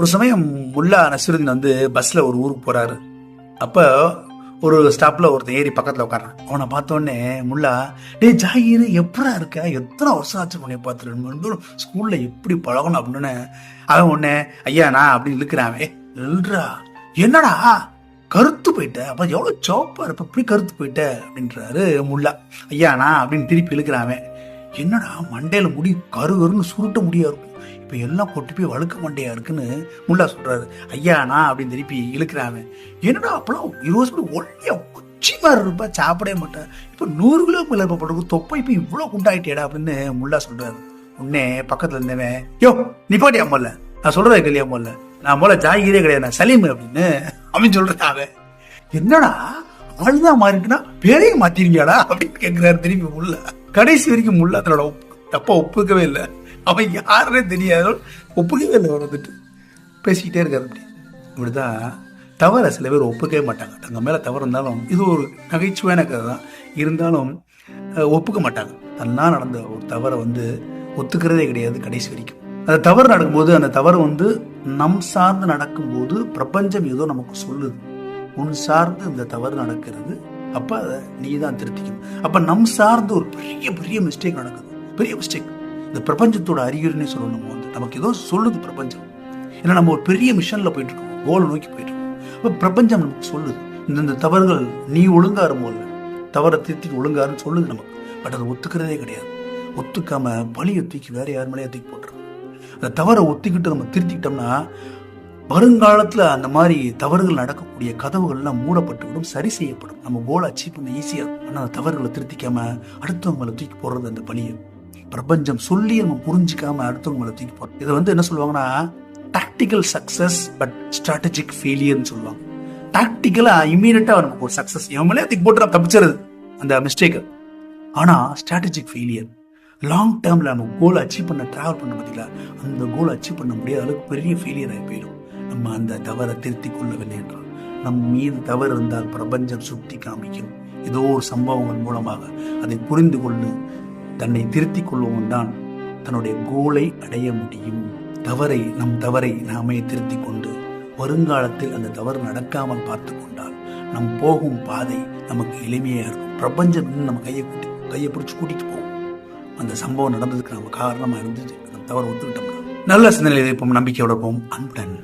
ஒரு சமயம் முல்லா நசருதீன் வந்து பஸ்ல ஒரு ஊருக்கு போறாரு. அப்போ ஒரு ஸ்டாப்ல ஒருத்தன் ஏறி பக்கத்துல உட்காரான் அவனை பார்த்தோன்னே முல்லா டேய் ஜாகிர் எப்படா இருக்க? எத்தனை வருஷம் ஆச்சு உன்னை பார்த்து ரெண்டு மூணு ஸ்கூல்ல எப்படி பழகணும்? அப்படின்னு அவன் உடனே ஐயா நான் அப்படின்னு இழுக்கிறான் என்னடா? கருத்து போயிட்ட. அப்ப எவ்வளவு சோப்பா இருப்ப? இப்படி கருத்து போயிட்ட? அப்படின்றாரு முல்லா. ஐயா நான் அப்படின்னு திருப்பி இழுக்கிறான் என்னடா மண்டையில் முடி கரு கருன்னு சுருட்ட முடியா இருக்கும். இப்போ எல்லாம் கொட்டி போய் வழுக்க மண்டையா இருக்குன்னு முல்லா சொல்கிறாரு ஐயா நான் அப்படின்னு திருப்பி இழுக்கிறாங்க என்னடா அப்பெல்லாம் இருபது வருஷம் ஒல்லியா குச்சி மாதிரி இருப்பா சாப்பிடவே மாட்டேன் இப்போ நூறு கிலோ மேல இருப்ப தொப்பை இப்போ இவ்வளோ குண்டாயிட்டேடா அப்படின்னு முல்லா சொல்கிறாரு உன்னே பக்கத்தில் இருந்தவன். யோ நீ பாட்டி அம்மல்ல நான் சொல்றதே இல்லையா அம்மல்ல நான் போல ஜாகிரே கிடையாது நான் சலீம் அப்படின்னு அவன் சொல்றான் அவன். என்னடா ஆளுதான் மாறிட்டுனா பேரையும் மாத்திருக்கியாடா? அப்படின்னு கேட்குறாரு திருப்பி முல்ல. கடைசி வரைக்கும் முல்லா தன்னோட தப்பா ஒப்புக்கவே இல்லை. அவன் யாருன்னே தெரியாதோ ஒப்புக்கவே இல்லை அவர் வந்துட்டு. பேசிக்கிட்டே இருக்காரு அப்படி. இப்படிதான் தவற சில பேர் ஒப்புக்கவே மாட்டாங்க. தங்க மேல தவறு இருந்தாலும் இது ஒரு நகைச்சுவையான கதை தான். இருந்தாலும் ஒப்புக்க மாட்டாங்க. தன்னா நடந்த ஒரு தவறை வந்து ஒத்துக்கிறதே கிடையாது கடைசி வரைக்கும். அந்த தவறு நடக்கும்போது அந்த தவறு வந்து நம் சார்ந்து நடக்கும்போது பிரபஞ்சம் ஏதோ நமக்கு சொல்லுது. உன் சார்ந்து இந்த தவறு நடக்கிறது. அப்போ அதை நீ தான் திருத்திக்கணும். அப்போ நம் சார்ந்து ஒரு பெரிய பெரிய மிஸ்டேக் நடக்குது. பெரிய மிஸ்டேக் இந்த பிரபஞ்சத்தோட அறிகுறினே சொல்லணும் நம்ம வந்து. நமக்கு ஏதோ சொல்லுது பிரபஞ்சம். ஏன்னா நம்ம ஒரு பெரிய மிஷனில் போயிட்டு இருக்கோம். கோலை நோக்கி போயிட்டு இருக்கோம். பிரபஞ்சம் நமக்கு சொல்லுது. இந்த தவறுகள் நீ ஒழுங்கா இருமோல்ல தவறை திருத்தி ஒழுங்காருன்னு சொல்லுது நமக்கு. பட் அதை ஒத்துக்கிறதே கிடையாது. ஒத்துக்காம வழியை தூக்கி வேற யார் மேலேயே தூக்கி போட்டுருக்கோம் அந்த தவறை ஒத்திக்கிட்டு நம்ம திருத்திக்கிட்டோம்னா வருங்காலத்தில் அந்த மாதிரி தவறுகள் நடக்கக்கூடிய கதவுகள்லாம் மூடப்பட்டுவிடும் சரி செய்யப்படும். நம்ம கோலை அச்சீவ் பண்ண ஈஸியாக ஆனால் அந்த தவறுகளை திருத்திக்காம அடுத்தவங்க தூக்கி போடுறது அந்த பழியை பிரபஞ்சம் சொல்லி நம்ம புரிஞ்சிக்காம அடுத்தவங்க தூக்கி போடுறோம் இதை வந்து என்ன சொல்லுவாங்கன்னா டாக்டிக்கல் சக்ஸஸ் பட் ஸ்ட்ராட்டஜிக் ஃபெயிலியர்னு சொல்லுவாங்க. டாக்டிக்கலாக இமீடியட்டா நமக்கு ஒரு சக்ஸஸ் எவன் மேலே தூக்கி போட்டு தப்பிச்சிருது. அந்த மிஸ்டேக் ஆனால் ஸ்ட்ராட்டஜிக் ஃபெயிலியர் லாங் டேர்மில் நம்ம கோல் அச்சீவ் பண்ண ட்ராவல் பண்ண பார்த்தீங்களா அந்த கோல் அச்சீவ் பண்ண முடியாத அளவுக்கு பெரிய ஃபெயிலியர் ஆகி போயிடும். நம்ம அந்த தவறை திருத்தி கொள்ளவில்லை என்றால் நம் மீது தவறு இருந்தால் பிரபஞ்சம் சுட்டி காமிக்கும். ஏதோ ஒரு சம்பவங்கள் மூலமாக அதை புரிந்து கொண்டு தன்னை திருத்திக் கொள்வோம் தான் தன்னுடைய கோலை அடைய முடியும். தவறை நம் தவறை நாமே திருத்திக் கொண்டு வருங்காலத்தில் அந்த தவறு நடக்காமல் பார்த்து கொண்டால் நம் போகும் பாதை நமக்கு எளிமையாக இருக்கும். பிரபஞ்சம் இன்னும் நம்ம கையை கூட்டி கையை பிடிச்சி கூட்டிட்டு போகும். அந்த சம்பவம் நடந்ததுக்கு நம்ம காரணமாக இருந்துச்சு நம்ம தவறு ஒத்துக்கிட்டோம்னா. நல்ல சிந்தனையில் இருப்போம் நம்பிக்கையோட போவோம் அன்புடன்.